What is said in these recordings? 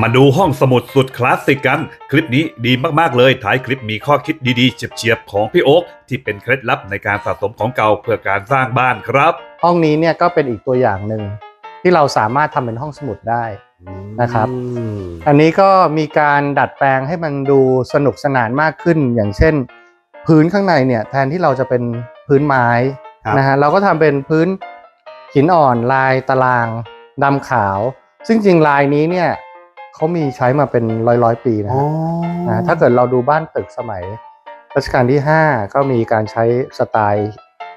มาดูห้องสมุดสุดคลาสสิกกัน คลิปนี้ดีมากๆเลย ท้ายคลิปมีข้อคิดดีๆเฉียบๆของพี่โอ๊คที่เป็นเคล็ดลับในการสะสมของเก่าเพื่อการสร้างบ้านครับ ห้องนี้เนี่ยก็เป็นอีกตัวอย่างหนึ่งที่เราสามารถทำเป็นห้องสมุดได้นะครับ อืมอันนี้ก็มีการดัดแปลงให้มันดูสนุกสนานมากขึ้น อย่างเช่น พื้นข้างในเนี่ยแทนที่เราจะเป็นพื้นไม้ครับนะฮะเราก็ทำเป็นพื้นหินอ่อนลายตารางดำขาว ซึ่งจริงลายนี้เนี่ย เขามีใช้มาเป็นร้อยร้อยๆปีนะอ๋อฮะนะถ้าเกิดเราดูบ้านตึกสมัยรัชกาลที่ 5 ก็มีการใช้สไตล์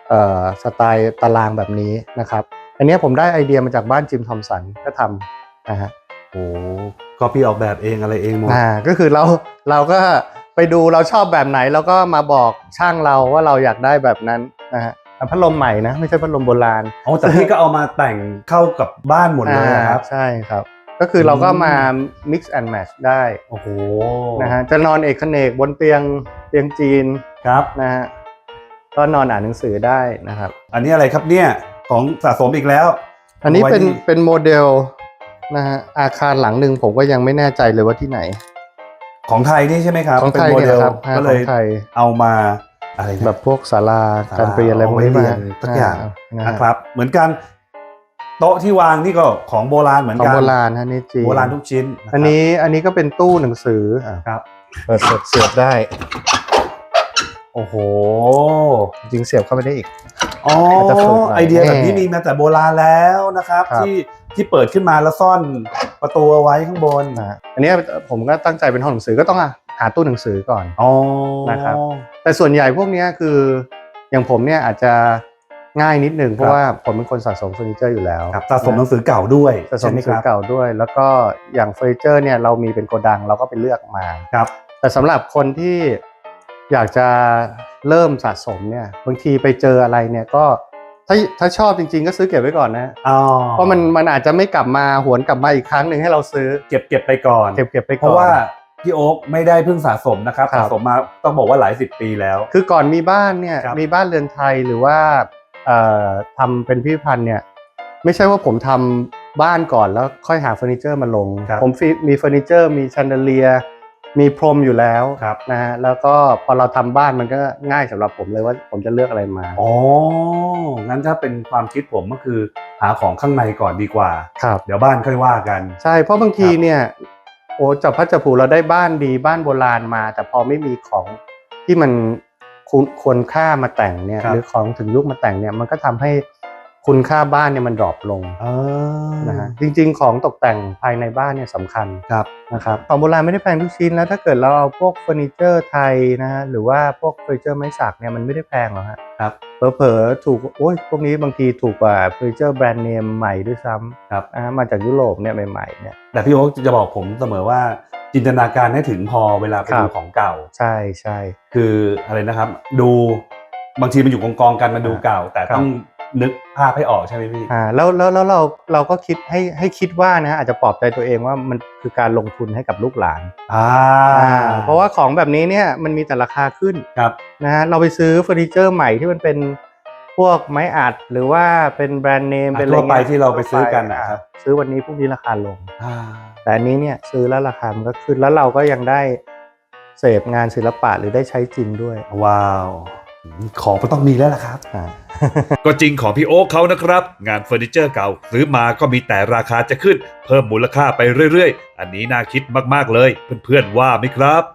เอ่อสไตล์ตารางแบบนี้นะครับ อันเนี้ยผมได้ไอเดียมาจากบ้านจิมทอมสันก็ทำนะฮะโอ้ก็พี่ออกแบบเองอะไรเองหมดอ่าก็คือเราเราก็ไปดูเราชอบแบบไหนเราก็มาบอกช่างเราว่าเราอยากได้แบบนั้นนะฮะแต่พัดลมใหม่นะ ไม่ใช่พัดลมโบราณอ๋อแต่พี่ก็เอามาแต่งเข้ากับบ้านหมดเลยอะครับอ่าใช่ครับ ก็คือเราก็มา mix and match ได้โอ้โหนะฮะจะนอนเอกเขนกบนเตียงเตียงจีนครับนะฮะก็นอนอ่านหนังสือได้นะครับ อันนี้อะไรครับเนี่ยของสะสมอีกแล้ว อันนี้อาไว้เป็นเป็นโมเดลนะฮะอาคารหลังหนึ่งผมก็ยังไม่แน่ใจเลยว่าที่ไหน ของไทยนี่ใช่ไหมครับของไทยเป็นโมเนี่ยเดลนะครับก็เลขอยงไทยเอามาอะไรนะแบบพวกศาลาศาลาการเปลี่ยนอะไรพวกนี้เอาไว้มาเรียนทุกอย่างนะนะฮะครับ เหมือนกัน โต๊ะที่วางนี่ก็ของโบราณเหมือนของกันโบราณฮะนี่จีนโบราณทุกชิ้นนะครับอันนี้อันนี้ก็เป็นตู้หนังสืออะครับ เปิดเสียบเสียบได้ โอ้โหจริงๆเสียบเข้าไปได้อีก อ๋ออาจจะฝึกหน่อยไอเดียแบบนี้มีมาแต่โบราณแล้วนะครับ ครับ ที่ที่เปิดขึ้นมาแล้วซ่อนประตูเอาไว้ข้างบนนะฮะอันนี้ผมก็ตั้งใจเป็นห้องหนังสือก็ต้องหาตู้หนังสือก่อน อ๋อ นะครับ แต่ส่วนใหญ่พวกเนี้ยคืออย่างผมเนี่ยอาจจะ ง่ายนิดหนึ่งเพราะว่าผมเป็นคนสะสมเฟอร์นิเจอร์อยู่แล้วครับสะสมหนังสือเก่าด้วยสะสมหนังสือใช่ไหครับเก่าด้วย แล้วก็อย่างเฟอร์นิเจอร์เนี่ยเรามีเป็นโกดังเราก็ไปเลือกมาครับแต่สำหรับคนที่อยากจะเริ่มสะสมเนี่ยบางทีไปเจออะไรเนี่ยก็ถ้าถ้าชอบจริงๆ ก็ซื้อเก็บไว้ก่อนนะอ๋อเพราะมันมันอาจจะไม่กลับมาหวนกลับมาอีกครั้งหนึ่งให้เราซื้อเก็บเก็บไปก่อนเก็บเก็บไปเพก่อนราะว่าพี่โอ๊คไม่ได้เพิ่งสะสมนะครับครับสะสมมาต้องบอกว่าหลายสิบปีแล้ว คือก่อนมีบ้านเนี่ยครับมีบ้านเรือนไทยหรือว่าเอ่อ ทำเป็นพิพิธภัณฑ์เนี่ยไม่ใช่ว่าผมทำบ้านก่อนแล้วค่อยหาเฟอร์นิเจอร์มาลงครับผมฟิมีเฟอร์นิเจอร์ มีชันเดเลียมีพรมอยู่แล้วครับนะฮะแล้วก็พอเราทำบ้านมันก็ง่ายสำหรับผมเลยว่าผมจะเลือกอะไรมาอ๋องั้นถ้าเป็นความคิดผมก็คือหาของข้างในก่อนดีกว่าครับเดี๋ยวบ้านค่อยว่ากัน ใช่เพราะบางทีเนี่ยโอ้จับพัดจับผูเราได้บ้านดีบ้านโบราณมา แต่พอไม่มีของที่มัน คุณควรค่ามาแต่งเนี่ยครับหรือของถึงยุคมาแต่งเนี่ยมันก็ทำให้คุณค่าบ้านเนี่ยมันดรอปลงเออนะฮะจริง ๆ ของตกแต่งภายในบ้านเนี่ยสำคัญครับนะครับของโบราณไม่ได้แพงทุกชิ้นแล้วถ้าเกิดเราเอาพวกเฟอร์นิเจอร์ไทยนะฮะหรือว่าพวกเฟอร์นิเจอร์ไม้สักเนี่ยมันไม่ได้แพงหรอกฮะครับเผลอๆถูกโอ้ยพวกนี้บางทีถูกกว่าเฟอร์นิเจอร์แบรนด์เนมใหม่ด้วยซ้ำครับอ่ามาจากยุโรปเนี่ยใหม่ๆเนี่ยแต่พี่โอ๊คจะบอกผมเสมอว่า จินตนาการให้ถึงพอเวลาไปครับดูของเก่า ใช่ใช่คืออะไรนะครับ ดูบางทีมันอยู่กองกองๆกันมันดูเก่า แต่ครับต้องนึกภาพให้ออกใช่ไหมพี่อ่าแล้วแล้วแล้วเราเราก็คิดให้ให้คิดว่านะฮะอาจจะปลอบใจตัวเองว่ามันคือการลงทุนให้กับลูกหลานอ่าอ่าเพราะว่าของแบบนี้เนี่ยมันมีแต่ราคาขึ้นครับนะฮะเราไปซื้อเฟอร์นิเจอร์ใหม่ที่มันเป็นพวกไม้อัดหรือว่าเป็นแบรนด์เนมอะเป็นอะไรทั่วไปเงี้ยที่เราไปซื้อกันนะครับอ่าซื้อวันนี้พรุ่งนี้ราคาลงอ่า แต่อันนี้เนี่ยซื้อแล้วราคามันก็ขึ้นแล้วเราก็ยังได้เสพงานศิลปะหรือได้ใช้จริงด้วย ว้าว ของมันต้องมีแล้วล่ะครับ อ่า ก็จริงของพี่โอ๊คเขานะครับ งานเฟอร์นิเจอร์เก่าซื้อมาก็มีแต่ราคาจะขึ้น เพิ่มมูลค่าไปเรื่อยๆ อันนี้น่าคิดมากๆเลย เพื่อนๆว่าไหมครับ